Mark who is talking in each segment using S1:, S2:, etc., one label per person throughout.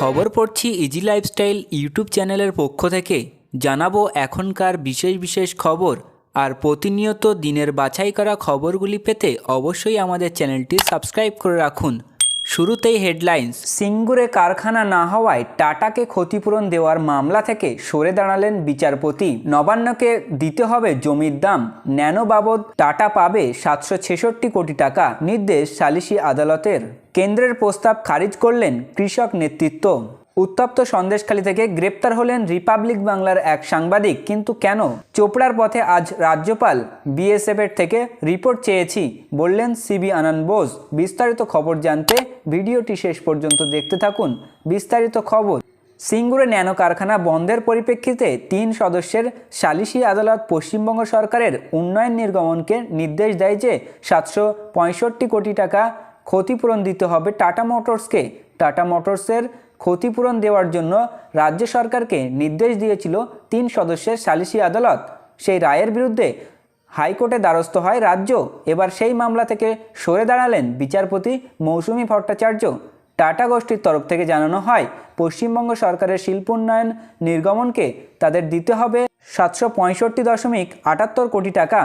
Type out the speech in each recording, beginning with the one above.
S1: খবর পড়ছি easy lifestyle YouTube চ্যানেলের পক্ষ থেকে জানাবো এখনকার বিশেষ বিশেষ খবর আর প্রতিনিয়ত দিনের বাছাই করা খবরগুলি পেতে অবশ্যই আমাদের চ্যানেলটি সাবস্ক্রাইব করে রাখুন শুরুতেই হেডলাইন্স সিঙ্গুরে কারখানা না হওয়ায় টাটাকে ক্ষতিপূরণ দেওয়ার মামলা থেকে সরে দাঁড়ালেন বিচারপতি নবান্নকে দিতে হবে জমির দাম ন্যানো বাবদ টাটা পাবে সাতশো ছেষট্টি কোটি টাকা নির্দেশ সালিসি আদালতের কেন্দ্রের প্রস্তাব খারিজ করলেন কৃষক নেতৃত্ব উত্তপ্ত সন্দেশখালী থেকে গ্রেপ্তার হলেন রিপাবলিক বাংলার এক সাংবাদিক কিন্তু কেন চোপড়ার পথে আজ রাজ্যপাল বিএসএফের থেকে রিপোর্ট চেয়েছি বললেন সিবি আনন্দ বোস বিস্তারিত খবর জানতে ভিডিওটি শেষ পর্যন্ত দেখতে থাকুন বিস্তারিত খবর সিঙ্গুরে ন্যানো কারখানা বন্ধের পরিপ্রেক্ষিতে তিন সদস্যের সালিশি আদালত পশ্চিমবঙ্গ সরকারের উন্নয়ন নির্গমনকে নির্দেশ দেয় যে সাতশো কোটি টাকা ক্ষতিপূরণ দিতে হবে টাটা মোটরসকে টাটা মোটরসের ক্ষতিপূরণ দেওয়ার জন্য রাজ্য সরকারকে নির্দেশ দিয়েছিল তিন সদস্যের সালিসি আদালত সেই রায়ের বিরুদ্ধে হাইকোর্টে দ্বারস্থ হয় রাজ্য এবার সেই মামলা থেকে সরে দাঁড়ালেন বিচারপতি মৌসুমি ভট্টাচার্য টাটা গোষ্ঠীর তরফ থেকে জানানো হয় পশ্চিমবঙ্গ সরকারের শিল্পোন্নয়ন নির্গমনকে তাদের দিতে হবে সাতশো দশমিক আটাত্তর কোটি টাকা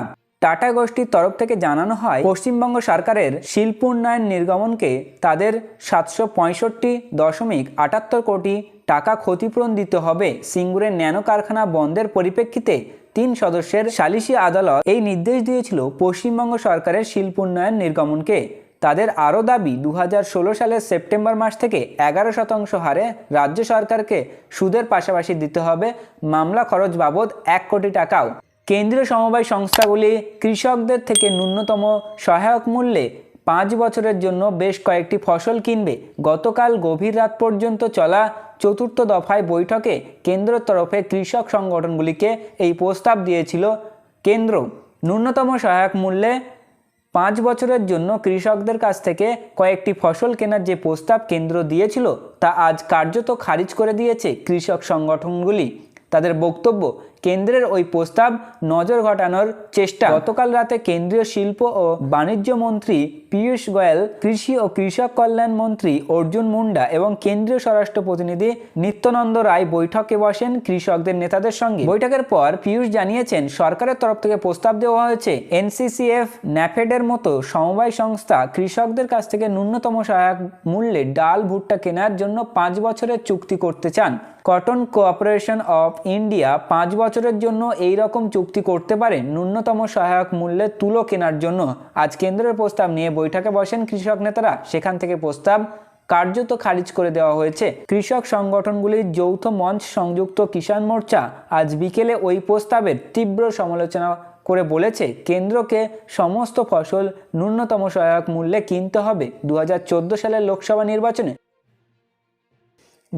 S1: টাটা গোষ্ঠীর তরফ থেকে জানানো হয় পশ্চিমবঙ্গ সরকারের শিল্প উন্নয়ন নির্গমনকে তাদের সাতশো পঁয়ষট্টি দশমিক আটাত্তর কোটি টাকা ক্ষতিপূরণ দিতে হবে সিঙ্গুরের ন্যানো কারখানা বন্ধের পরিপ্রেক্ষিতে তিন সদস্যের সালিসি আদালত এই নির্দেশ দিয়েছিল পশ্চিমবঙ্গ সরকারের শিল্প উন্নয়ন নির্গমনকে তাদের আরও দাবি দু সালের সেপ্টেম্বর মাস থেকে এগারো শতাংশ হারে রাজ্য সরকারকে সুদের পাশাপাশি দিতে হবে মামলা খরচ বাবদ এক কোটি টাকাও কেন্দ্রীয় সমবায় সংস্থাগুলি কৃষকদের থেকে ন্যূনতম সহায়ক মূল্যে পাঁচ বছরের জন্য বেশ কয়েকটি ফসল কিনবে গতকাল গভীর রাত পর্যন্ত চলা চতুর্থ দফায় বৈঠকে কেন্দ্র তরফে কৃষক সংগঠনগুলিকে এই প্রস্তাব দিয়েছিল কেন্দ্র ন্যূনতম সহায়ক মূল্যে পাঁচ বছরের জন্য কৃষকদের কাছ থেকে কয়েকটি ফসল কেনার যে প্রস্তাব কেন্দ্র দিয়েছিল তা আজ কার্যত খারিজ করে দিয়েছে কৃষক সংগঠনগুলি তাদের বক্তব্য কেন্দ্রের ওই প্রস্তাব নজর ঘটানোর চেষ্টা গতকাল রাতে কেন্দ্রীয় শিল্প ও বাণিজ্য মন্ত্রী পীয়ূষ গোয়েল কৃষি ও কৃষক কল্যাণ মন্ত্রী অর্জুন মুন্ডা এবং কেন্দ্রীয় স্বরাষ্ট্র প্রতিনিধি নিত্যানন্দ রায় বৈঠকে বসেন কৃষকদের নেতাদের সঙ্গে বৈঠকের পর পীয়ূষ জানিয়েছেন সরকারের তরফ থেকে প্রস্তাব দেওয়া হয়েছে এনসিসিএফ ন্যাফেডের মতো সমবায় সংস্থা কৃষকদের কাছ থেকে ন্যূনতম সহায়ক মূল্যে ডাল ভুট্টা কেনার জন্য পাঁচ বছরের চুক্তি করতে চান কটন কোঅপারেশন অফ ইন্ডিয়া পাঁচ বছর বছরের জন্য এই রকম চুক্তি করতে পারে ন্যূনতম সহায়ক মূল্যে তুলো কেনার জন্য আজ কেন্দ্রের প্রস্তাব নিয়ে বৈঠকে বসেন কৃষক নেতারা সেখান থেকে প্রস্তাব কার্যত খারিজ করে দেওয়া হয়েছে কৃষক সংগঠনগুলির যৌথ মঞ্চ সংযুক্ত কিষাণ মোর্চা আজ বিকেলে ওই প্রস্তাবের তীব্র সমালোচনা করে বলেছে কেন্দ্রকে সমস্ত ফসল ন্যূনতম সহায়ক মূল্যে কিনতে হবে দু সালের লোকসভা নির্বাচনে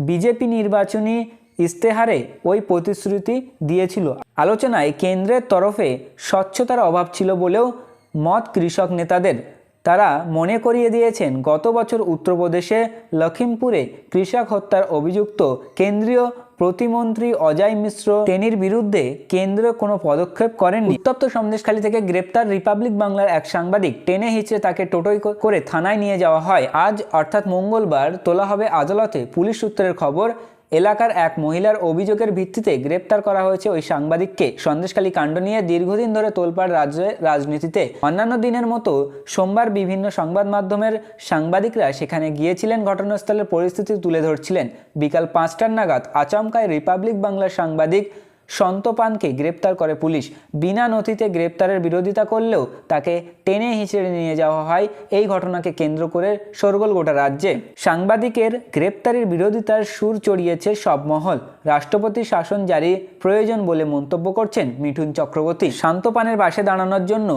S1: বিজেপি নির্বাচনী ইস্তেহারে ওই প্রতিশ্রুতি দিয়েছিল আলোচনায় কেন্দ্রের তরফে স্বচ্ছতার অভাব ছিল বলেও মত কৃষক নেতাদের তারা মনে করিয়ে দিয়েছেন গত বছর উত্তরপ্রদেশে লখিমপুরে কৃষক হত্যার অভিযুক্ত কেন্দ্রীয় প্রতিমন্ত্রী অজয় মিশ্র টেনির বিরুদ্ধে কেন্দ্র কোনো পদক্ষেপ করেননি উত্তপ্ত সন্দেশখালী থেকে গ্রেপ্তার রিপাবলিক বাংলার এক সাংবাদিক টেনে হিচড়ে তাকে টোটোই করে থানায় নিয়ে যাওয়া হয় আজ অর্থাৎ মঙ্গলবার তোলা হবে আদালতে পুলিশ সূত্রের খবর এলাকার এক মহিলার অভিযোগের ভিত্তিতে গ্রেপ্তার করা হয়েছে ওই সাংবাদিককে সন্দেশকালী কাণ্ড নিয়ে দীর্ঘদিন ধরে তোলপাড় রাজ্যে রাজনীতিতে অন্যান্য দিনের মতো সোমবার বিভিন্ন সংবাদ মাধ্যমের সাংবাদিকরা সেখানে গিয়েছিলেন ঘটনাস্থলের পরিস্থিতি তুলে ধরছিলেন বিকাল পাঁচটার নাগাদ আচমকায় রিপাবলিক বাংলার সাংবাদিক সন্তপানকে গ্রেপ্তার করে পুলিশ বিনা নথিতে গ্রেপ্তারের বিরোধিতা করলেও তাকে টেনে হিঁচড়ে নিয়ে যাওয়া হয় এই ঘটনাকে কেন্দ্র করে সরগোল গোটা রাজ্যে সাংবাদিকের গ্রেপ্তারির বিরোধিতার সুর চড়িয়েছে সব মহল রাষ্ট্রপতি শাসন জারি প্রয়োজন বলে মন্তব্য করছেন মিঠুন চক্রবর্তী শান্তপানের পাশে দাঁড়ানোর জন্য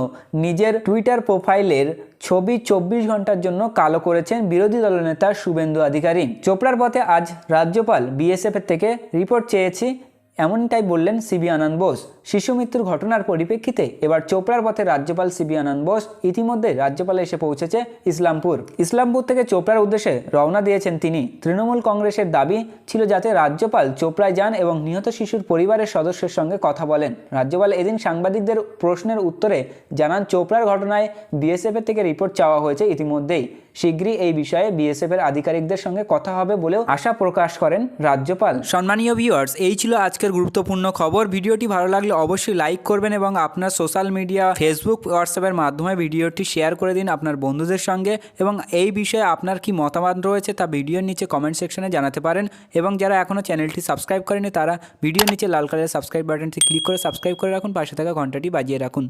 S1: নিজের টুইটার প্রোফাইলের ছবি চব্বিশ ঘন্টার জন্য কালো করেছেন বিরোধী দলনেতা শুভেন্দু অধিকারী চোপড়ার পথে আজ রাজ্যপাল বিএসএফ থেকে রিপোর্ট চেয়েছি এমনটাই বললেন সিবি আনন্দ বোস শিশু মৃত্যুর ঘটনার পরিপ্রেক্ষিতে এবার চোপড়ার পথে রাজ্যপাল সিবি আনন্দ বোস ইতিমধ্যে রাজ্যপালে এসে পৌঁছেছে ইসলামপুর ইসলামপুর থেকে চোপড়ার উদ্দেশ্যে রওনা দিয়েছেন তিনি তৃণমূল কংগ্রেসের দাবি ছিল যাতে রাজ্যপাল চোপড়ায় যান এবং নিহত শিশুর পরিবারের সদস্যের সঙ্গে কথা বলেন রাজ্যপাল এদিন সাংবাদিকদের প্রশ্নের উত্তরে জানান চোপড়ার ঘটনায় বিএসএফের থেকে রিপোর্ট চাওয়া হয়েছে ইতিমধ্যেই শীঘ্রই এই বিষয়ে বিএসএফ এর আধিকারিকদের সঙ্গে কথা হবে বলেও আশা প্রকাশ করেন রাজ্যপাল
S2: সম্মানীয় ভিউয়ার্স এই ছিল আজকের গুরুত্বপূর্ণ খবর ভিডিওটি ভালো লাগলে অবশ্যই লাইক করবেন এবং আপনার সোশ্যাল মিডিয়া ফেসবুক হোয়াটসঅ্যাপের মাধ্যমে ভিডিওটি শেয়ার করে দিন আপনার বন্ধুদের সঙ্গে এবং এই বিষয়ে আপনার কি মতামত রয়েছে তা ভিডিওর নিচে কমেন্ট সেকশনে জানাতে পারেন এবং যারা এখনও চ্যানেলটি সাবস্ক্রাইব করেনি তারা ভিডিওর নিচে লাল কালারের সাবস্ক্রাইব বাটনটি ক্লিক করে সাবস্ক্রাইব করে রাখুন পাশে থাকা ঘন্টাটি বাজিয়ে রাখুন